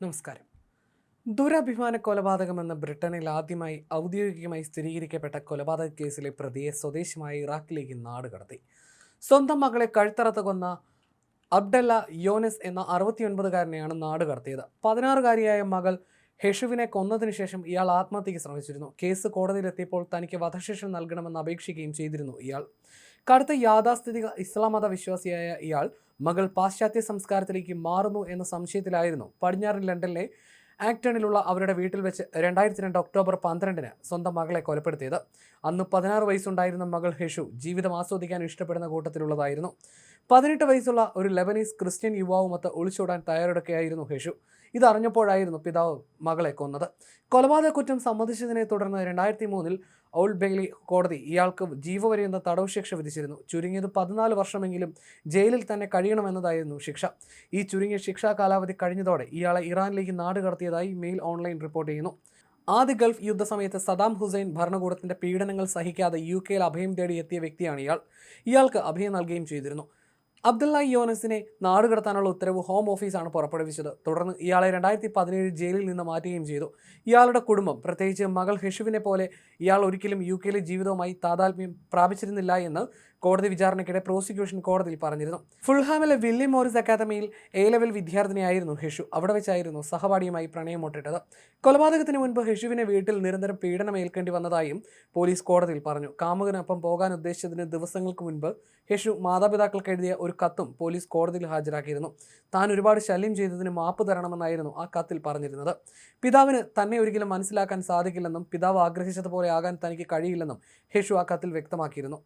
നമസ്കാരം. ദുരഭിമാന കൊലപാതകമെന്ന ബ്രിട്ടനിൽ ആദ്യമായി ഔദ്യോഗികമായി സ്ഥിരീകരിക്കപ്പെട്ട കൊലപാതക കേസിലെ പ്രതിയെ സ്വദേശമായ ഇറാഖിലേക്ക് നാടുകടത്തി സ്വന്തം മകളെ കഴുത്തറത്ത് കൊന്ന അബ്ഡല്ല യോനസ് എന്ന അറുപത്തിയൊൻപതുകാരനെയാണ് നാട് കടത്തിയത്. പതിനാറുകാരിയായ മകൾ ഹെഷുവിനെ കൊന്നതിനു ശേഷം ഇയാൾ ആത്മഹത്യയ്ക്ക് ശ്രമിച്ചിരുന്നു. കേസ് കോടതിയിലെത്തിയപ്പോൾ തനിക്ക് വധശിക്ഷ നൽകണമെന്ന് അപേക്ഷിക്കുകയും ചെയ്തിരുന്നു ഇയാൾ. കടുത്ത യാഥാസ്ഥിതിക ഇസ്ലാം മത വിശ്വാസിയായ ഇയാൾ മകൾ പാശ്ചാത്യ സംസ്കാരത്തിലേക്ക് മാറുന്നു എന്ന സംശയത്തിലായിരുന്നു. പടിഞ്ഞാറൻ ലണ്ടനിലെ ആക്ടണിലുള്ള അവരുടെ വീട്ടിൽ വെച്ച് രണ്ടായിരത്തി രണ്ട് ഒക്ടോബർ പന്ത്രണ്ടിന് സ്വന്തം മകളെ കൊലപ്പെടുത്തിയത്. അന്ന് പതിനാറ് വയസ്സുണ്ടായിരുന്ന മകൾ ഹെഷു ജീവിതം ആസ്വദിക്കാൻ ഇഷ്ടപ്പെടുന്ന കൂട്ടത്തിലുള്ളതായിരുന്നു. പതിനെട്ട് വയസ്സുള്ള ഒരു ലെബനീസ് ക്രിസ്ത്യൻ യുവാവുമൊത്ത് ഒളിച്ചോടാൻ തയ്യാറെടുക്കുകയായിരുന്നു ഹെഷു. ഇതറിഞ്ഞപ്പോഴായിരുന്നു പിതാവ് മകളെ കൊന്നത്. കൊലപാതക കുറ്റം സമ്മതിച്ചതിനെ തുടർന്ന് രണ്ടായിരത്തി മൂന്നിൽ ഓൾഡ് ബെയ്ലി കോടതി ഇയാൾക്ക് ജീവപര്യന്ത തടവ് ശിക്ഷ വിധിച്ചിരുന്നു. ചുരുങ്ങിയത് പതിനാല് വർഷമെങ്കിലും ജയിലിൽ തന്നെ കഴിയണമെന്നതായിരുന്നു ശിക്ഷ. ഈ ചുരുങ്ങിയ ശിക്ഷാ കാലാവധി കഴിഞ്ഞതോടെ ഇയാളെ ഇറാനിലേക്ക് നാട് കടത്തിയതായി മെയിൽ ഓൺലൈൻ റിപ്പോർട്ട് ചെയ്യുന്നു. ആദ്യ ഗൾഫ് യുദ്ധസമയത്ത് സദാം ഹുസൈൻ ഭരണകൂടത്തിന്റെ പീഡനങ്ങൾ സഹിക്കാതെ യു കെയിൽ അഭയം തേടി എത്തിയ വ്യക്തിയാണ് ഇയാൾ. ഇയാൾക്ക് അഭയം നൽകുകയും ചെയ്തിരുന്നു. അബ്ദുള്ള യോനസിനെ നാടുകടത്താനുള്ള ഉത്തരവ് ഹോം ഓഫീസാണ് പുറപ്പെടുവിച്ചത്. തുടർന്ന് ഇയാളെ രണ്ടായിരത്തി പതിനേഴ് ജയിലിൽ നിന്ന് മാറ്റുകയും ചെയ്തു. ഇയാളുടെ കുടുംബം പ്രത്യേകിച്ച് മകൾ ഹിഷുവിനെ പോലെ ഇയാൾ ഒരിക്കലും യു കെയിലെ ജീവിതവുമായി താതാത്മ്യം പ്രാപിച്ചിരുന്നില്ല എന്ന് കോടതി വിചാരണയ്ക്കിടെ പ്രോസിക്യൂഷൻ കോടതിയിൽ പറഞ്ഞിരുന്നു. ഫുൾഹാമിലെ വില്യം മോറിസ് അക്കാദമിയിൽ എ ലെവൽ വിദ്യാർത്ഥിനിയായിരുന്നു ഹിഷു. അവിടെ വെച്ചായിരുന്നു സഹപാഠിയുമായി പ്രണയമൊട്ടിട്ടത് കൊലപാതകത്തിന് മുൻപ് ഹിഷുവിനെ വീട്ടിൽ നിരന്തരം പീഡനം ഏൽക്കേണ്ടി വന്നതായും പോലീസ് കോടതിയിൽ പറഞ്ഞു. കാമുകനൊപ്പം പോകാൻ ഉദ്ദേശിച്ചതിന് ദിവസങ്ങൾക്ക് മുൻപ് ഹിഷു മാതാപിതാക്കൾക്ക് എഴുതിയ ഒരു കത്തും പോലീസ് കോടതിയിൽ ഹാജരാക്കിയിരുന്നു. താൻ ഒരുപാട് ശല്യം ചെയ്തതിന് മാപ്പ് തരണമെന്നായിരുന്നു ആ കത്തിൽ പറഞ്ഞിരുന്നത്. പിതാവിന് തന്നെ ഒരിക്കലും മനസ്സിലാക്കാൻ സാധിക്കില്ലെന്നും പിതാവ് ആഗ്രഹിച്ചതുപോലെ ആകാൻ തനിക്ക് കഴിയില്ലെന്നും ഹേഷു ആ കത്തിൽ വ്യക്തമാക്കിയിരുന്നു.